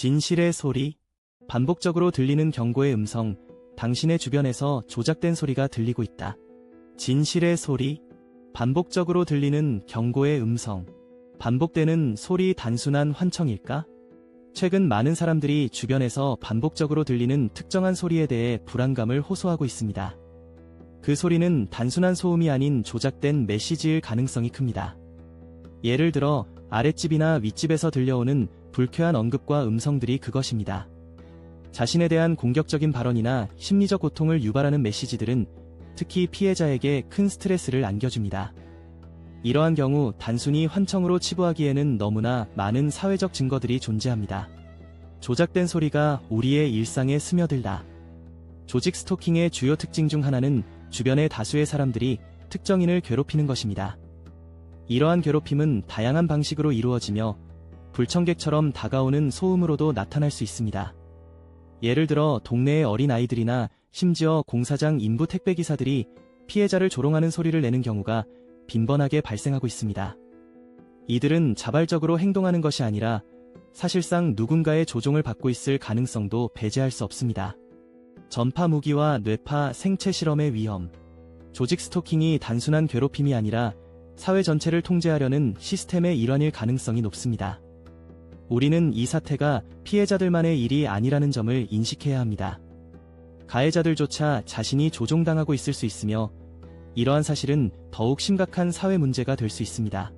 진실의 소리, 반복적으로 들리는 경고의 음성, 당신의 주변에서 조작된 소리가 들리고 있다. 진실의 소리, 반복적으로 들리는 경고의 음성, 반복되는 소리 단순한 환청일까? 최근 많은 사람들이 주변에서 반복적으로 들리는 특정한 소리에 대해 불안감을 호소하고 있습니다. 그 소리는 단순한 소음이 아닌 조작된 메시지일 가능성이 큽니다. 예를 들어 아랫집이나 윗집에서 들려오는 불쾌한 언급과 음성들이 그것입니다. 자신에 대한 공격적인 발언이나 심리적 고통을 유발하는 메시지들은 특히 피해자에게 큰 스트레스를 안겨줍니다. 이러한 경우 단순히 환청으로 치부하기에는 너무나 많은 사회적 증거들이 존재합니다. 조작된 소리가 우리의 일상에 스며들다. 조직 스토킹의 주요 특징 중 하나는 주변의 다수의 사람들이 특정인을 괴롭히는 것입니다. 이러한 괴롭힘은 다양한 방식으로 이루어지며 불청객처럼 다가오는 소음으로도 나타날 수 있습니다. 예를 들어 동네의 어린 아이들이나 심지어 공사장 인부 택배기사들이 피해자를 조롱하는 소리를 내는 경우가 빈번하게 발생하고 있습니다. 이들은 자발적으로 행동하는 것이 아니라 사실상 누군가의 조종을 받고 있을 가능성도 배제할 수 없습니다. 전파 무기와 뇌파 생체 실험의 위험. 조직 스토킹이 단순한 괴롭힘이 아니라 사회 전체를 통제하려는 시스템의 일환일 가능성이 높습니다. 우리는 이 사태가 피해자들만의 일이 아니라는 점을 인식해야 합니다. 가해자들조차 자신이 조종당하고 있을 수 있으며 이러한 사실은 더욱 심각한 사회 문제가 될 수 있습니다.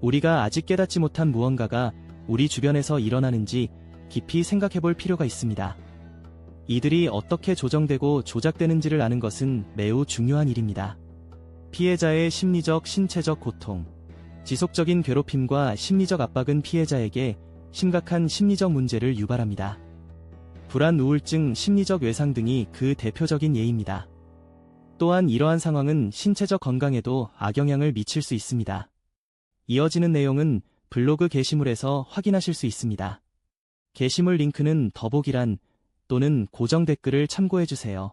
우리가 아직 깨닫지 못한 무언가가 우리 주변에서 일어나는지 깊이 생각해 볼 필요가 있습니다. 이들이 어떻게 조정되고 조작되는지를 아는 것은 매우 중요한 일입니다. 피해자의 심리적, 신체적 고통, 지속적인 괴롭힘과 심리적 압박은 피해자에게 심각한 심리적 문제를 유발합니다. 불안, 우울증, 심리적 외상 등이 그 대표적인 예입니다. 또한 이러한 상황은 신체적 건강에도 악영향을 미칠 수 있습니다. 이어지는 내용은 블로그 게시물에서 확인하실 수 있습니다. 게시물 링크는 더보기란 또는 고정 댓글을 참고해주세요.